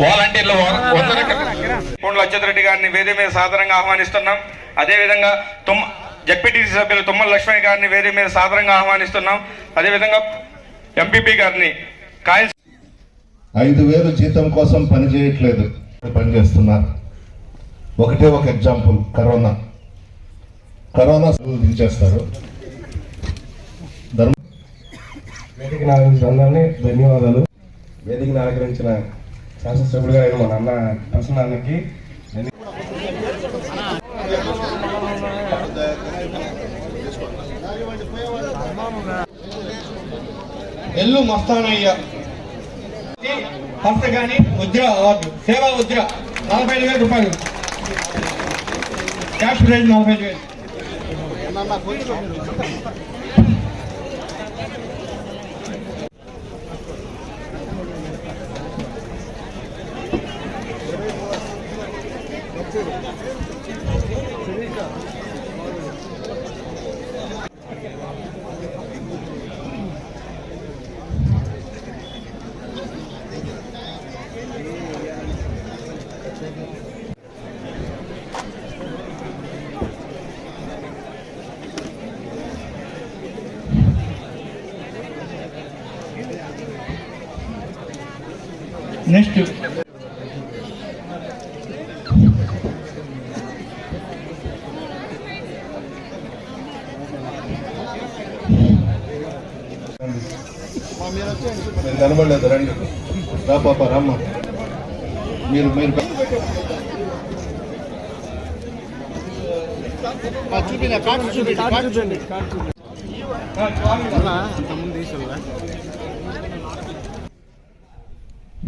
వాలంటీర్లు అచ్యుత్ రెడ్డి గారిని వేది మీద సాధారణంగా ఆహ్వానిస్తున్నాం. అదేవిధంగా తుమ్మ జడ్పీటీసీ సభ్యులు తుమ్మల లక్ష్మణ్ గారిని వేది మీద సాధారణంగా ఆహ్వానిస్తున్నాం. అదేవిధంగా ఎంపీపీ గారిని కాయల్ ఐదు వేలు జీతం కోసం పని చేయట్లేదు. పని చేస్తున్నారు. ఒకటే ఒక ఎగ్జాంపుల్ కరోనా. కరోనా దించేస్తారు ధర్మ వేదికను ఆదరించిన అందరినీ ధన్యవాదాలు వేదికను ఆదరించిన శాసనసభ్యులుగా అయిన మా నాన్న ప్రసన్నానికి ఎల్లు మస్తానయ్య. ఫస్ట్ కానీ ఉద్ర అవార్డు సేవా ఉద్ర నలభై ఐదు వేల రూపాయలు. క్యాష్ ప్రైజ్ నలభై ఐదు వేలు. నెక్స్ట్. మీరు కనబడలేదు రండి. రా పాప రమ్మ. మీరు మీరు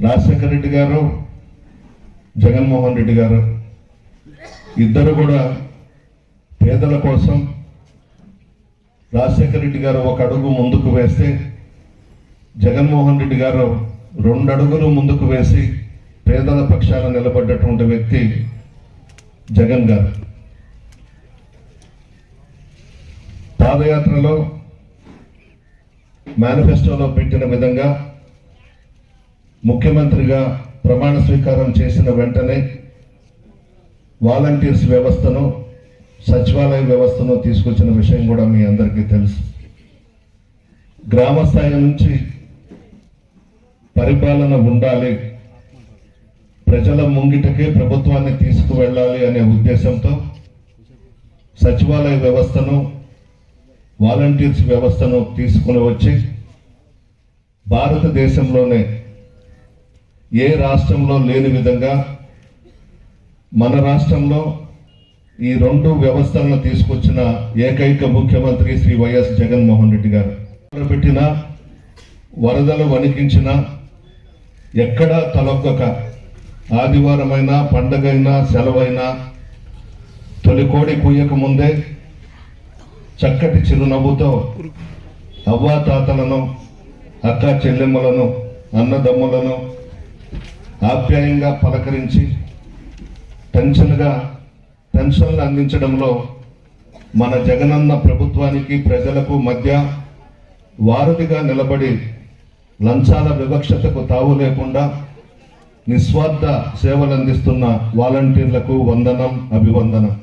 రాజశేఖర రెడ్డి గారు జగన్మోహన్ రెడ్డి గారు ఇద్దరు కూడా పేదల కోసం రాజశేఖర రెడ్డి గారు ఒక అడుగు ముందుకు వేస్తే జగన్మోహన్ రెడ్డి గారు రెండు అడుగులు ముందుకు వేసి పేదల పక్షాన నిలబడ్డటువంటి వ్యక్తి జగన్ గారు. పాదయాత్రలో మేనిఫెస్టోలో పెట్టిన విధంగా ముఖ్యమంత్రిగా ప్రమాణ స్వీకారం చేసిన వెంటనే వాలంటీర్స్ వ్యవస్థను సచివాలయ వ్యవస్థను తీసుకొచ్చిన విషయం కూడా మీ అందరికీ తెలుసు. గ్రామ స్థాయి నుంచి పరిపాలన ఉండాలి. ప్రజల ముంగిటకే ప్రభుత్వాన్ని తీసుకువెళ్ళాలి అనే ఉద్దేశంతో సచివాలయ వ్యవస్థను వాలంటీర్స్ వ్యవస్థను తీసుకుని వచ్చి భారతదేశంలోనే ఏ రాష్ట్రంలో లేని విధంగా మన రాష్ట్రంలో ఈ రెండు వ్యవస్థలను తీసుకొచ్చిన ఏకైక ముఖ్యమంత్రి శ్రీ వైఎస్ జగన్మోహన్ రెడ్డి గారు. పెట్టిన వరదలు వణికించిన ఎక్కడా తలొక్కక. ఆదివారమైనా పండగైనా సెలవైనా తొలికోడి కుయ్యక కూయక ముందే చక్కటి చిరునవ్వుతో అవ్వా తాతలను అక్క చెల్లెమ్మలను అన్నదమ్ములను ఆప్యాయంగా పలకరించి టెన్షన్గా పెన్షన్లు అందించడంలో మన జగనన్న ప్రభుత్వానికి ప్రజలకు మధ్య వారధిగా నిలబడి లంచాల వివక్షతకు తావు లేకుండా నిస్వార్థ సేవలు అందిస్తున్న వాలంటీర్లకు వందనం అభివందనం.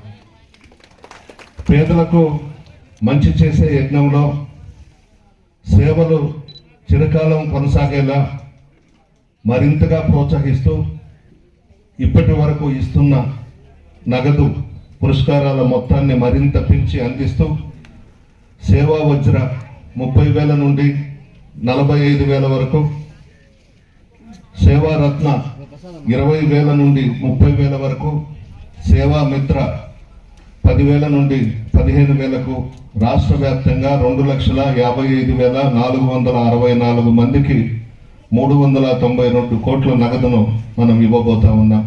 పేదలకు మంచి చేసే యజ్ఞంలో సేవలు చిరకాలం కొనసాగేలా మరింతగా ప్రోత్సహిస్తూ ఇప్పటి వరకు ఇస్తున్న నగదు పురస్కారాల మొత్తాన్ని మరింత పెంచి అందిస్తూ సేవా వజ్ర ముప్పై వేల నుండి నలభై ఐదు వేల వరకు సేవారత్న ఇరవై వేల నుండి ముప్పై వేల వరకు సేవా మిత్ర పదివేల నుండి పదిహేను వేలకు రాష్ట్ర వ్యాప్తంగా రెండు లక్షల యాభై ఐదు వేల నాలుగు వందల అరవై నాలుగు మందికి మూడు వందల తొంభై రెండు కోట్ల నగదును మనం ఇవ్వబోతా ఉన్నాం.